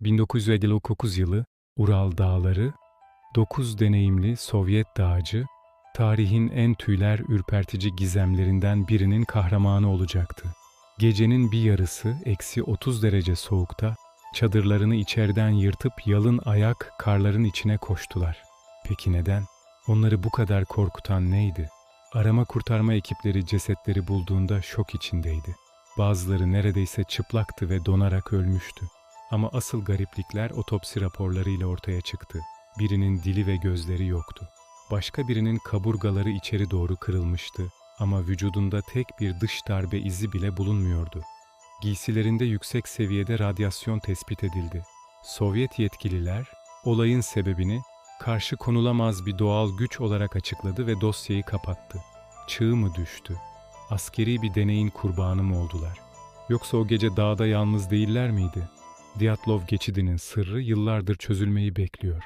1959 yılı Ural Dağları, 9 deneyimli Sovyet dağcı, tarihin en tüyler ürpertici gizemlerinden birinin kahramanı olacaktı. Gecenin bir yarısı eksi 30 derece soğukta çadırlarını içeriden yırtıp yalın ayak karların içine koştular. Peki neden? Onları bu kadar korkutan neydi? Arama kurtarma ekipleri cesetleri bulduğunda şok içindeydi. Bazıları neredeyse çıplaktı ve donarak ölmüştü. Ama asıl gariplikler otopsi raporlarıyla ortaya çıktı. Birinin dili ve gözleri yoktu. Başka birinin kaburgaları içeri doğru kırılmıştı ama vücudunda tek bir dış darbe izi bile bulunmuyordu. Giysilerinde yüksek seviyede radyasyon tespit edildi. Sovyet yetkililer olayın sebebini karşı konulamaz bir doğal güç olarak açıkladı ve dosyayı kapattı. Çığ mı düştü? Askeri bir deneyin kurbanı mı oldular? Yoksa o gece dağda yalnız değiller miydi? Diatlov geçidinin sırrı yıllardır çözülmeyi bekliyor.